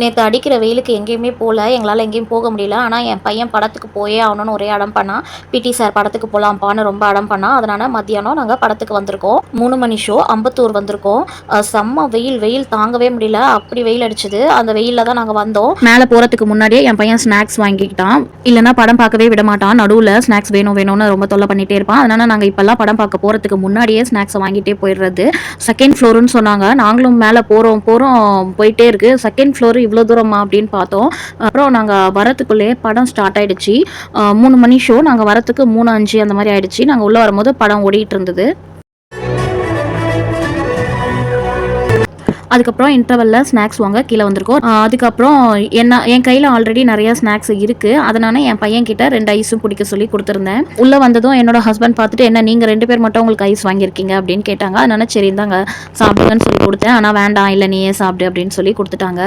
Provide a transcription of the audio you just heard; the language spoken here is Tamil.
நேற்று அடிக்கிற வெயிலுக்கு எங்கேயுமே போகல எங்களால் எங்கேயும் போக முடியல. ஆனால் என் பையன் படத்துக்கு போயே ஆகணும்னு ஒரே அடம் பண்ணான் பிடி சார் படத்துக்கு போகலாம்ப்பான்னு ரொம்ப அடம் பண்ணான் அதனால் மத்தியானம் நாங்கள் படத்துக்கு வந்திருக்கோம். மூணு மணி ஷோ அம்பத்தூர் வந்திருக்கோம். செம்ம வெயில் வெயில் தாங்கவே முடியல. அப்படி வெயில் அடிச்சுது. அந்த வெயிலில் தான் நாங்கள் வந்தோம். மேலே போகிறதுக்கு முன்னாடியே என் பையன் ஸ்நாக்ஸ் வாங்கிக்கிட்டான். இல்லைனா படம் பார்க்கவே விட மாட்டான். நடுவில் ஸ்நாக்ஸ் வேணும் வேணும்னு ரொம்ப தொல்லை பண்ணிகிட்டே இருப்பான். அதனால் நாங்கள் இப்போல்லாம் படம் பார்க்க போகிறதுக்கு முன்னாடியே ஸ்நாக்ஸை வாங்கிட்டே போயிடுறது. செகண்ட் ஃப்ளோருன்னு சொன்னாங்க. நாங்களும் மேலே போகிறோம் போகிறோம் போயிட்டே இருக்கு. செகண்ட் ஃப்ளோர் இவ்வளோ தூரமா அப்படின்னு பார்த்தோம். அப்புறம் நாங்கள் வரத்துக்குள்ளே படம் ஸ்டார்ட் ஆயிடுச்சு. மூணு மணி ஷோ நாங்கள் வரத்துக்கு மூணு அஞ்சு அந்த மாதிரி ஆயிடுச்சு. நாங்கள் உள்ளே வரும்போது படம் ஓடிட்டு இருந்தது. அதுக்கப்புறம் இன்டர்வலில் ஸ்நாக்ஸ் வாங்க கீழே வந்திருக்கோம். அதுக்கப்புறம் என்ன என் கையில் ஆல்ரெடி நிறைய ஸ்நாக்ஸ் இருக்குது அதனால என் பையன் கிட்ட ரெண்டு ஐஸும் பிடிக்க சொல்லி கொடுத்துருந்தேன். உள்ளே வந்ததும் என்னோட ஹஸ்பண்ட் பார்த்துட்டு என்ன நீங்கள் ரெண்டு பேர் மட்டும் உங்களுக்கு ஐஸ் வாங்கியிருக்கீங்க? அப்படின்னு கேட்டாங்க. அதனால சரி இந்தாங்க சாப்பிடுங்கன்னு சொல்லி கொடுத்தேன். ஆனால் வேண்டாம் இல்லை நீயே சாப்பிடு அப்படின்னு சொல்லி கொடுத்துட்டாங்க.